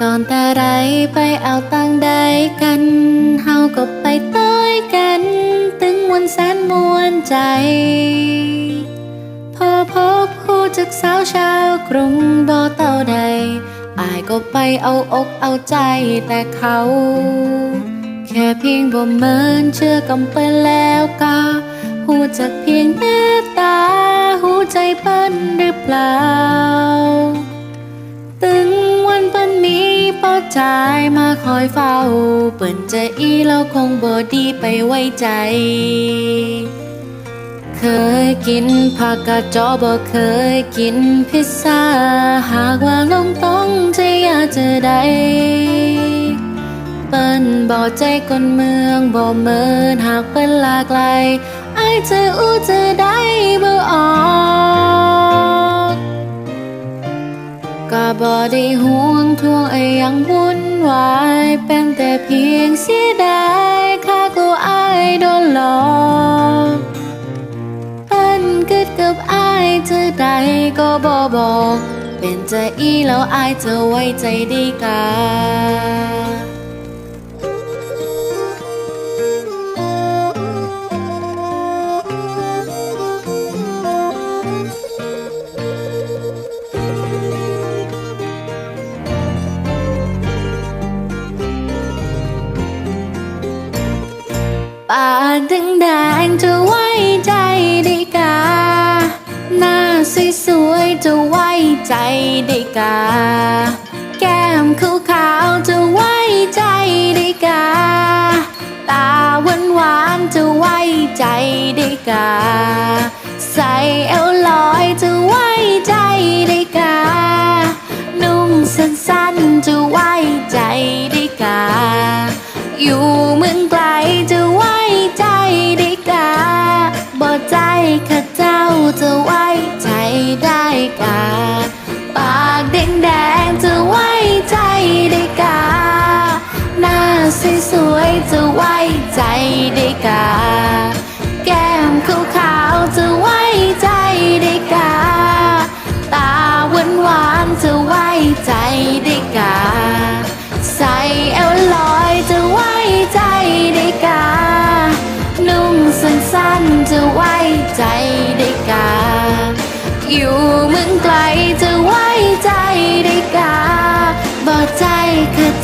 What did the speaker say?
ก่อนแต่ไรไปเอาตังใดกัน เฮาก็ไปต้อยกัน ตึงมวนแสนมวนใจ พอพบผู้จักสาวชาวกรุงบ่เต่าใดอายก็ไปเอาอกเอาใจแต่เขา แค่เพียงบ่เมินเชื่อกำไปแล้วก็หูจักเพียงหน้าตา หูใจเปิ้นหรือเปล่า เป้ายมาคอยเฝ้า เปิ้นจะอีเราคงบ่ดีไปไว้ใจ เคยกินผักกาจอบ่เคยกินพิซซ่า หากว่าลงต้องจะอยากจะได้เปิ้นบ่ใจคนเมืองบ่เมินหากเปิ้นลากลายอจะอู้จะได้บ่ออ ก็บ่ได้ห่วงทวงไอ้ยังวุ่นวายเป็นแต่เพียงเสียดายค่ากูอายโดนหลอกเปิ้นกึดกับอายเธอใดก็บ่บอก เป็นใจอีแล้วอายจะไว้ใจดีกา ปากแดงจะไว้ใจได้กา หน้าสวยๆจะไว้ใจได้กา แก้มขาวๆจะไว้ใจได้กา ตาหวานๆจะไว้ใจได้กา จะไว้ใจได้กา แก้มขาวๆจะไว้ใจได้กา ตาหวานหวานๆจะไว้ใจได้กา ใส่เอวลอยจะไว้ใจได้กา นุ่งสั้นๆจะไว้ใจได้กา อยู่เมืองไกลจะไว้ใจได้กาบอกใจข้า